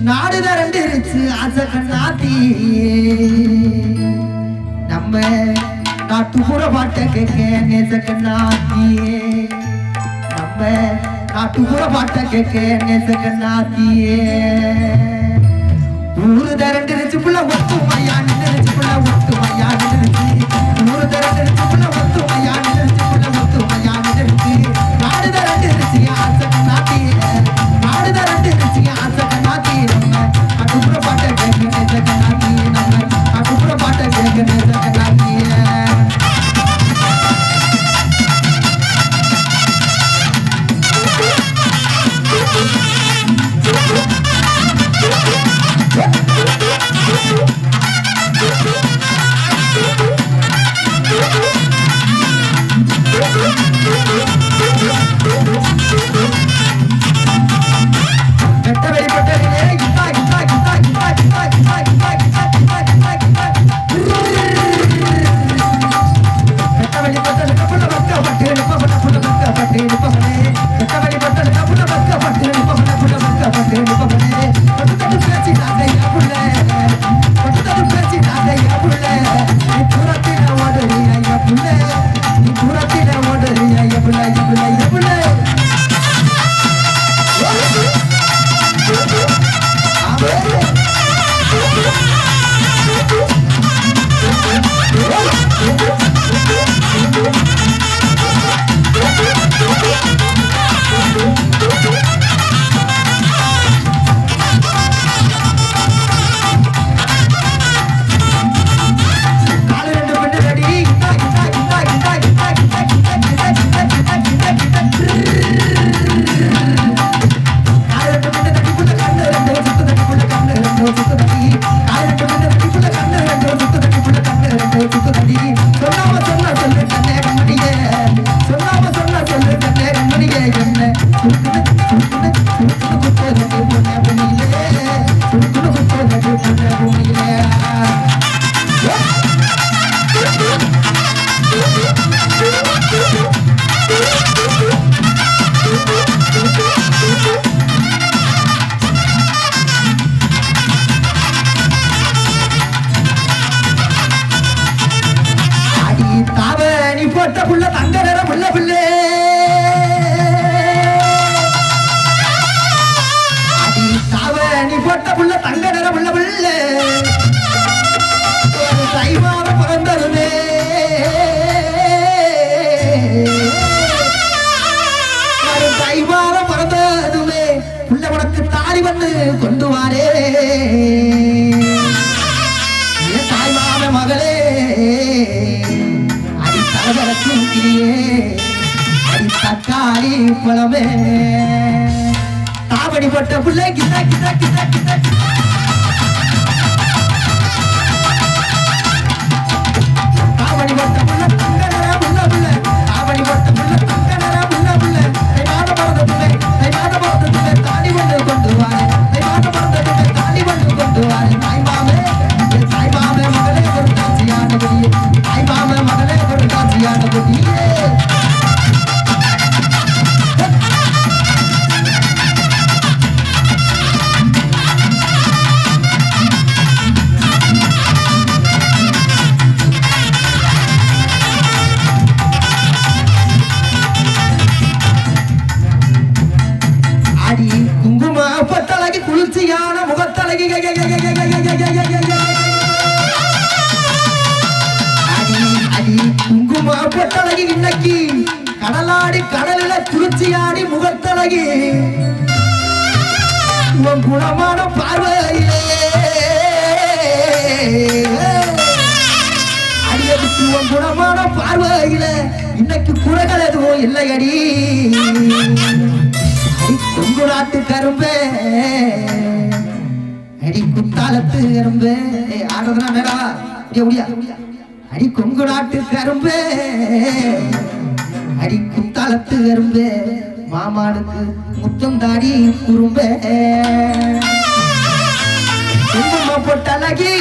நாடு திரண்டுருச்சு ஆசை கண்ணாத்தி நம்ம நாட்டுப்புற பாட்டை கேட்க நேச கண்ணாத்தியே நம்ம நாட்டுப்புற பாட்டை கேட்க நேச கண்ணாத்தியே ஊரு திரண்டுருச்சு புள்ள ஒத்து மையா நின்றுச்சு. புள்ள ஒத்து மையா நின்றுச்சு ஊரு திரண்டுருச்சு புள்ள ஒத்து 哎呀！பழமே தாவடி பட்ட பிள்ளை கிதா கிதா கிதா கிதா தாவடி பட்ட பிள்ளை தங்கடரா புள்ள புள்ள. முகத்தழகி இன்னைக்கு. கடலாடி கடலில திருச்சியாடி முகத்தழகி. உன் குணமான பார்வையிலே. அடியதுக்கு உன் குணமான பார்வையிலே. இன்னைக்கு குறைகள் எதுவும் இல்லையடி. கொங்கு நாட்டு கரும்பே. அடி குத்தாலத்து கரும்பே. ஆடுறதுனா நேரா முடியா முடியா அடி கொங்கு நாட்டு கரும்பு. அடி குத்தாலத்து கரும்பே. மாமானுக்கு முத்தம் தாடி குறும்பு. போட்டழகி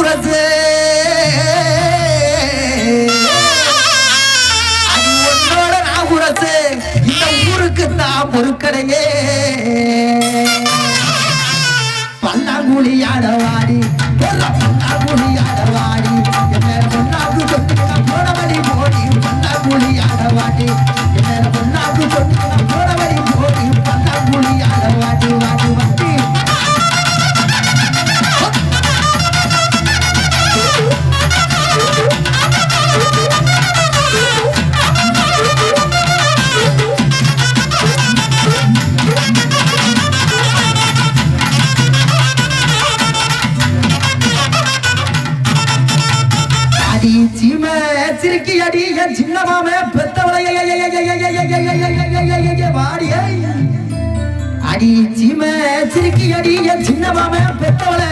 தூரத்து உன்னோட நான் உரத்து இந்த ஊருக்கு நான் பொறுக்கடையே பல்லாங்குழியாட வாடி பல்லாங்குழியாட வாடி. என்ன பொண்ணாக்கு போனவழி போடி பல்லாங்குழியாட வாடி. சீம சிறுக்கி அடி என் சின்ன மாமே பெத்தவளை வாடியை அடி சீம சிறுக்கி அடி என் சின்ன மாமே பெத்தவளை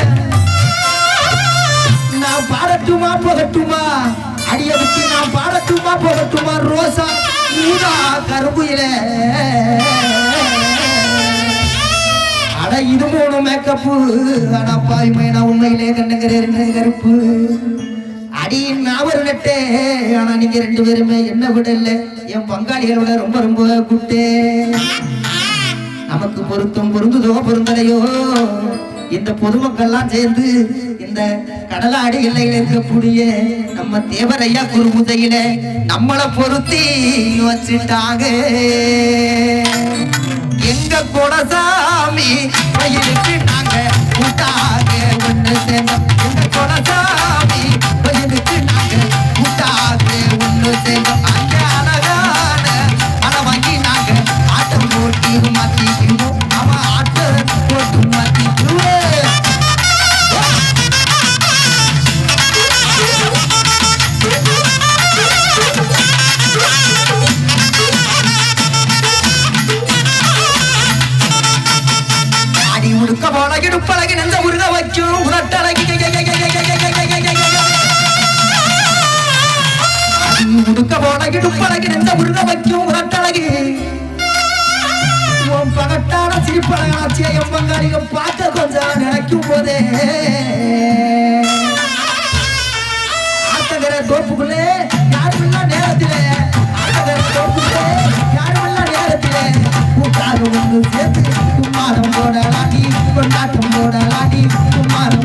நான் பாடட்டுமா போகட்டுமா அடியதுக்கு நான் பாடட்டுமா போகட்டுமா ரோசா ஊதா கரும்புயில அட இது மூணு மேக்கப்பு ஆனா பாய்மை நான் உண்மையிலே கண்ணுகிறேன் கருப்பு அடி நான் நட்டே. ஆனா நீங்க ரெண்டு பேருமே என்ன விடல? என் பங்காளிகளோட ரொம்ப ரொம்ப குட்டே. நமக்கு பொருத்தம் பொருந்துதோ பொருந்தலையோ? இந்த பொதுமக்கள்லாம் சேர்ந்து இந்த கடலாடி எல்லையில இருக்கக்கூடிய நம்ம தேவரையா குருமுதையில நம்மளை பொருத்தி வச்சுட்டாங்க. எங்க கூட சாமி நாங்க கூட்டாக ஒன்று சேர்ந்தோம். বুঝে உடுக்க போல இடுப்பழகி நெஞ்ச உருக வைக்கும் உரட்டழகி. உன் பகட்டான சிரிப்பழகாட்சியை என் பார்க்க கொஞ்சம் நினைக்கும் போதே. ஆத்தகர தோப்புக்குள்ளே யாருமில்லா நேரத்திலே. ஆத்தகர தோப்புக்குள்ளே யாருமில்லா நேரத்திலே. உட்காரு வந்து சேர்த்து கும்மாரம் போடலாடி கொண்டாட்டம் போடலாடி கும்மாரம்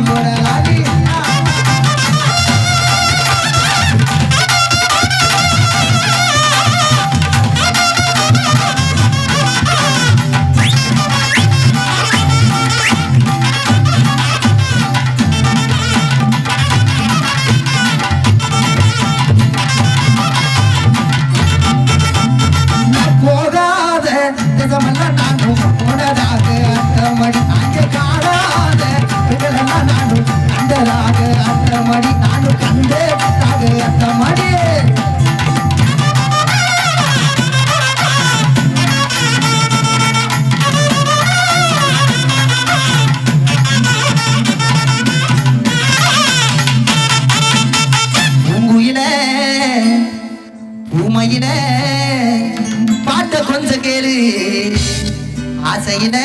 ஆசையில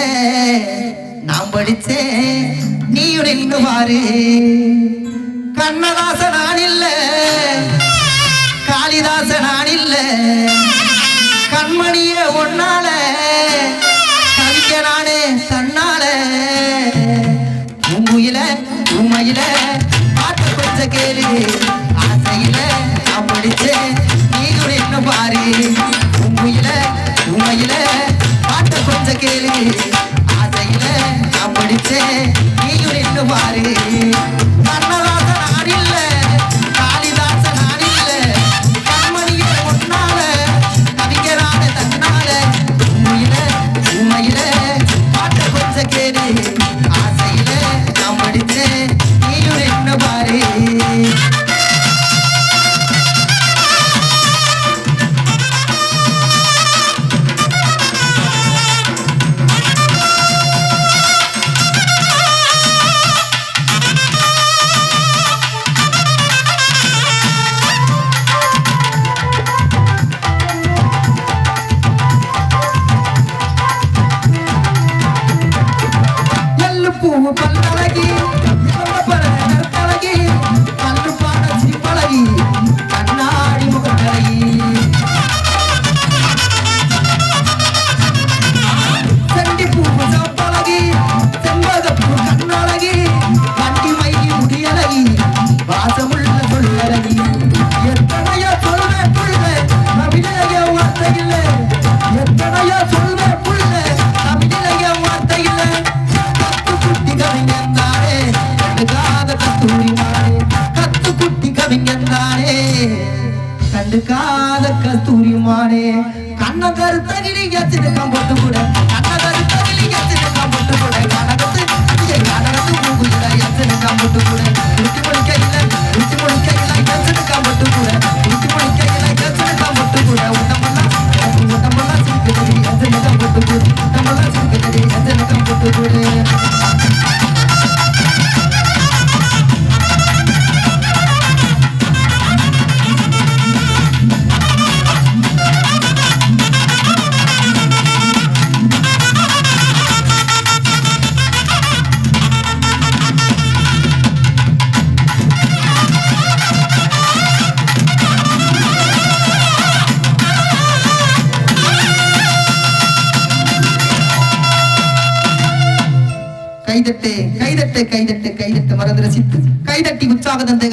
நான் படிச்சேன் நீயும் நின்று பாரு கண்ணதாச நான் இல்ல காளிதாச நான் இல்ல கண்மணிய ஒன்னால படிச்சேன் கைதட்டு கைதட்டு கைதட்டு மறந்து ரசித்து. கைதட்டி உற்சாக தந்தை